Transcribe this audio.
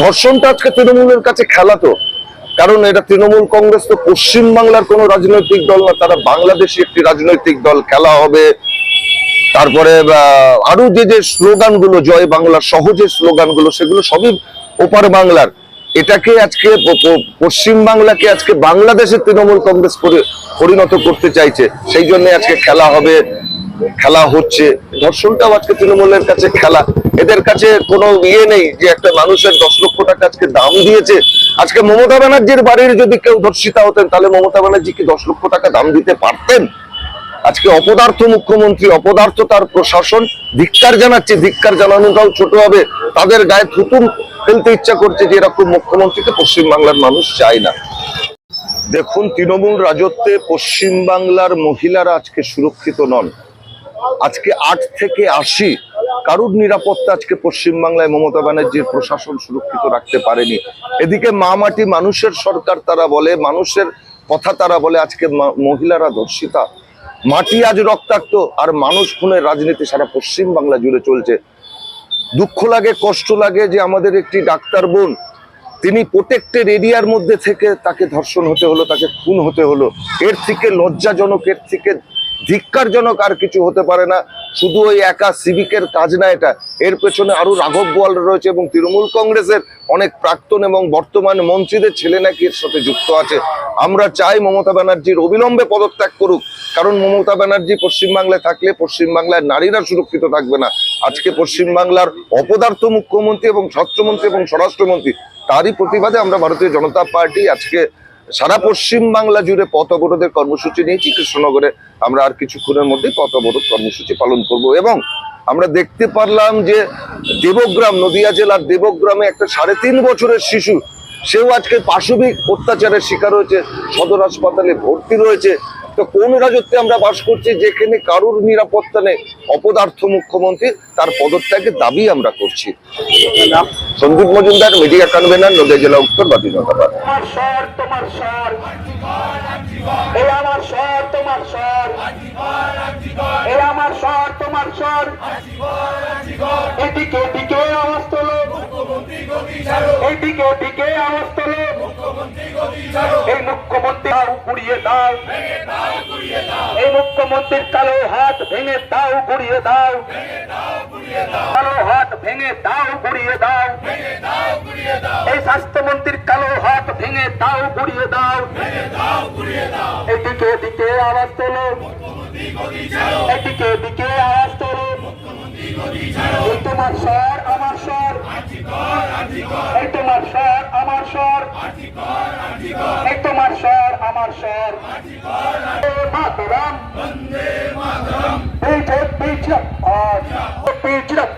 ধর্ষণটা আজকে তৃণমূলের কাছে খেলা তো। কারণ এটা তৃণমূল কংগ্রেস তো পশ্চিম বাংলার কোনো রাজনৈতিক দল না, তারা বাংলাদেশে একটি রাজনৈতিক দল, খেলা হবে। তারপরে আরও যে যে স্লোগানগুলো, জয় বাংলা সহজে স্লোগানগুলো, সেগুলো সবই ওপার বাংলার। এটাকে আজকে পশ্চিম বাংলাকে আজকে বাংলাদেশের তৃণমূল কংগ্রেস পরি- পরিণত করতে চাইছে। সেই জন্য আজকে খেলা হবে। খেলা হচ্ছে। ধর্ষণটাও আজকে তৃণমূলের কাছে খেলা। এদের কাছে কোনো ইয়ে নেই যে একটা মানুষের দশ লক্ষ টাকা আজকে দাম দিয়েছে। আজকে মমতা ব্যানার্জির বাড়ির যদি কেউ ধর্ষিতা হতেন, তাহলে মমতা ব্যানার্জি কি দশ লক্ষ টাকা দাম দিতে পারতেন? আজকে অপদার্থ মুখ্যমন্ত্রী, অপদার্থ তার প্রশাসন, ধিক্কার জানাচ্ছে, ধিক্কার জানানোটাও ছোট হবে। তাদের গায়ে থুতুম ফেলতে ইচ্ছা করছে যে এরকম মুখ্যমন্ত্রীকে পশ্চিম বাংলার মানুষ চায় না। দেখুন, তৃণমূল রাজত্বে পশ্চিম বাংলার মহিলারা আজকে সুরক্ষিত নন। আজকে আট থেকে আশি কারুর নিরাপত্তা আজকে পশ্চিম বাংলায় মমতা ব্যানার্জির প্রশাসন সুরক্ষিত রাখতে পারেনি। এদিকে মা মাটি মানুষের সরকার তারা বলে, মানুষের কথা তারা বলে, আজকে মহিলারা ধর্ষিতা। মাটি আজ রক্তাক্ত, আর মানুষ খুনের রাজনীতি সারা পশ্চিম বাংলা জুড়ে চলছে। দুঃখ লাগে, কষ্ট লাগে যে আমাদের একটি ডাক্তার বোন, তিনি প্রোটেক্টেড এরিয়ার মধ্যে থেকে তাকে ধর্ষণ হতে হলো, তাকে খুন হতে হলো। এর থেকে লজ্জাজনক, এর থেকে ধিক্কারজনক আর কিছু হতে পারে না। শুধু ওই একা সিভিকের কাজ না এটা। এর পেছনে আরও রাঘব বোয়াল রয়েছে এবং তৃণমূল কংগ্রেসের অনেক প্রাক্তন এবং বর্তমান মন্ত্রীদের ছেলে নাকি এর সাথে যুক্ত আছে। আমরা চাই মমতা ব্যানার্জির অবিলম্বে পদত্যাগ করুক। কারণ মমতা ব্যানার্জি পশ্চিমবাংলায় থাকলে পশ্চিমবাংলায় নারীরা সুরক্ষিত থাকবে না। আজকে পশ্চিমবাংলার অপদার্থ মুখ্যমন্ত্রী এবং স্বরাষ্ট্রমন্ত্রী এবং স্বরাষ্ট্রমন্ত্রী, তারই প্রতিবাদে আমরা ভারতীয় জনতা পার্টি আজকে সারা পশ্চিম বাংলা জুড়ে পথ অবরোধের কর্মসূচি নিয়েছি কৃষ্ণনগরে আমরা আর কিছুক্ষণের মধ্যে পথ অবরোধ কর্মসূচি পালন করব এবং আমরা দেখতে পারলাম যে দেবগ্রাম, নদিয়া জেলার দেবগ্রামে একটা সাড়ে তিন বছরের শিশু, সেও আজকে পাশবিক অত্যাচারের শিকার হয়েছে, সদর হাসপাতালে ভর্তি রয়েছে। তো কোন রাজত্বে আমরা বাস করছি, যেখানে কারুর নিরাপত্তা নেই, অপদার্থ মুখ্যমন্ত্রী, তার পদত্যাগের দাবি আমরা করছি। সন্দীপ মজুমদার, মিডিয়া কনভেনার, নদিয়া জেলা উত্তর বাদী জনতা আমার এদিকে দিকে আওয়াজ তোলো। এইদিকে দিকে আওয়াজ তোলো। গুড়িয়ে দাও। এই মুখ্যমন্ত্রীর কালো হাত ভেঙে দাও গুড়িয়ে দাও। কালো হাত ভেঙে দাও গুড়িয়ে দাও। এই স্বাস্থ্যমন্ত্রীর কালো হাত ভেঙে দাও গুড়িয়ে দাও। এদিকে এদিকে আওয়াজ তোলো। এদিকে এদিকে আওয়াজ তোলো। তোমার স্বর আমার শহর মাতরম। পিছড়ক পিছড়ক পিছড়ক